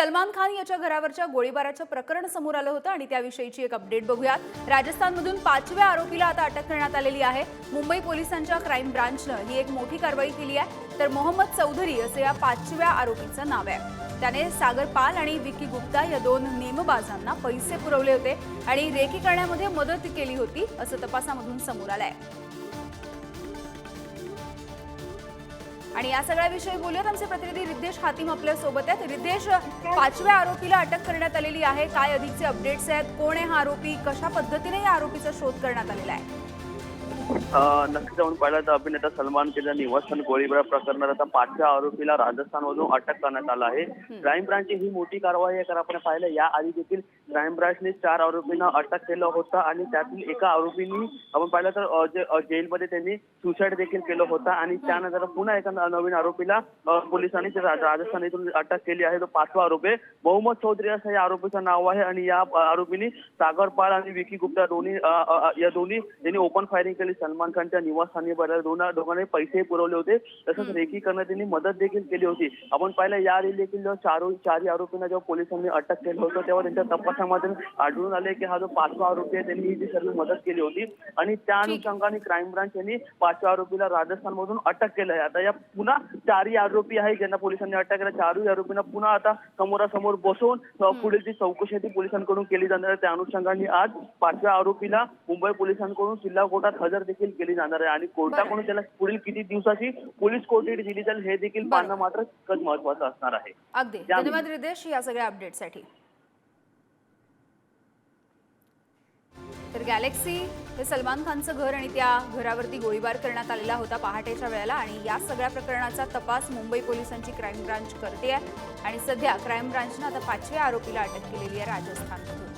सलमान खान याच्या घरावरच्या गोळीबाराचं प्रकरण समोर आलं होतं आणि त्याविषयीची एक अपडेट बघूयात. राजस्थानमधून पाचव्या आरोपीला आता अटक करण्यात आलेली आहे. मुंबई पोलिसांच्या क्राईम ब्रांचनं ही एक मोठी कारवाई केली आहे. तर मोहम्मद चौधरी असं या पाचव्या आरोपीचं नाव आहे. त्याने सागर पाल आणि विकी गुप्ता या दोन नेमबाजांना पैसे पुरवले होते आणि रेकी करण्यामध्ये मदत केली होती असं तपासामधून समोर आलं आहे आणि या सगळ्याविषयी बोलूयात. आमचे प्रतिनिधी रिद्धेश हातीम आपल्यासोबत आहेत. रिद्धेश पाचव्या आरोपीला अटक करण्यात आलेली आहे. काय अधिकचे अपडेट्स आहेत? कोण आहे हा आरोपी? कशा पद्धतीने या आरोपीचा शोध करण्यात आलेला आहे? नक्की जाऊन पाहिलं तर अभिनेता सलमान खानच्या निवासस्थान गोळीबार प्रकरणात आता पाचव्या आरोपीला राजस्थानमधून अटक करण्यात आलं आहे. क्राईम ब्रांचची ही मोठी कारवाई आहे कारण आपण पाहिलं या आधी देखील क्राईम ब्रांचने चार आरोपींना अटक केलं होतं आणि त्यातील एका आरोपींनी आपण पाहिलं तर जे- जेलमध्ये त्यांनी सुसाईड देखील केलं होतं आणि त्यानंतर पुन्हा एका नवीन आरोपीला पोलिसांनी राजस्थान येथून अटक केली आहे. तो पाचवा आरोपी आहे. मोहम्मद चौधरी असं या आरोपीचं नाव आहे आणि या आरोपींनी सागर पाल आणि विकी गुप्ता दोन्ही या दोन्ही त्यांनी ओपन फायरिंग केली. सलमान खानच्या निवासस्थानी दोन दोघांनी पैसे पुरवले होते. तसंच रेकी करण्यात त्यांनी मदत देखील केली होती. आपण पाहिलं याआधी देखील जेव्हा चारो चारही आरोपींना जेव्हा पोलिसांनी अटक केलं होतं तेव्हा त्यांच्या तपासामध्ये आढळून आले की हा जो पाचवा आरोपी आहे त्यांनी ही सर्व मदत केली होती. आणि त्या अनुषंगाने क्राईम ब्रांच यांनी पाचव्या आरोपीला राजस्थानमधून अटक केलं आहे आता या पुन्हा चारही आरोपी आहे ज्यांना पोलिसांनी अटक केलं. चारही आरोपींना पुन्हा आता समोरासमोर बसवून पुढील जी चौकशी आहे ती पोलिसांकडून केली जाणार आहे. त्या अनुषंगाने आज पाचव्या आरोपीला मुंबई पोलिसांकडून जिल्हा कोर्टात हजर देखील केली जाणार आहे आणि कोर्टाकडून त्याला पुढील किती दिवसाची पोलीस कोठडी दिली जाईल हे देखील पाहणं मात्र महत्वाचं असणार आहे. अगदी. धन्यवाद रिद्धेश या सगळ्या अपडेटसाठी तर गॅलेक्सी हे सलमान खानचं घर आणि त्या घरावरती गोळीबार करण्यात आलेला होता पहाटेच्या वेळेला आणि या सगळ्या प्रकरणाचा तपास मुंबई पोलिसांची क्राईम ब्रांच करते आहे. आणि सध्या क्राईम ब्रांचनं आता पाचव्या आरोपीला अटक केलेली आहे राजस्थानमधून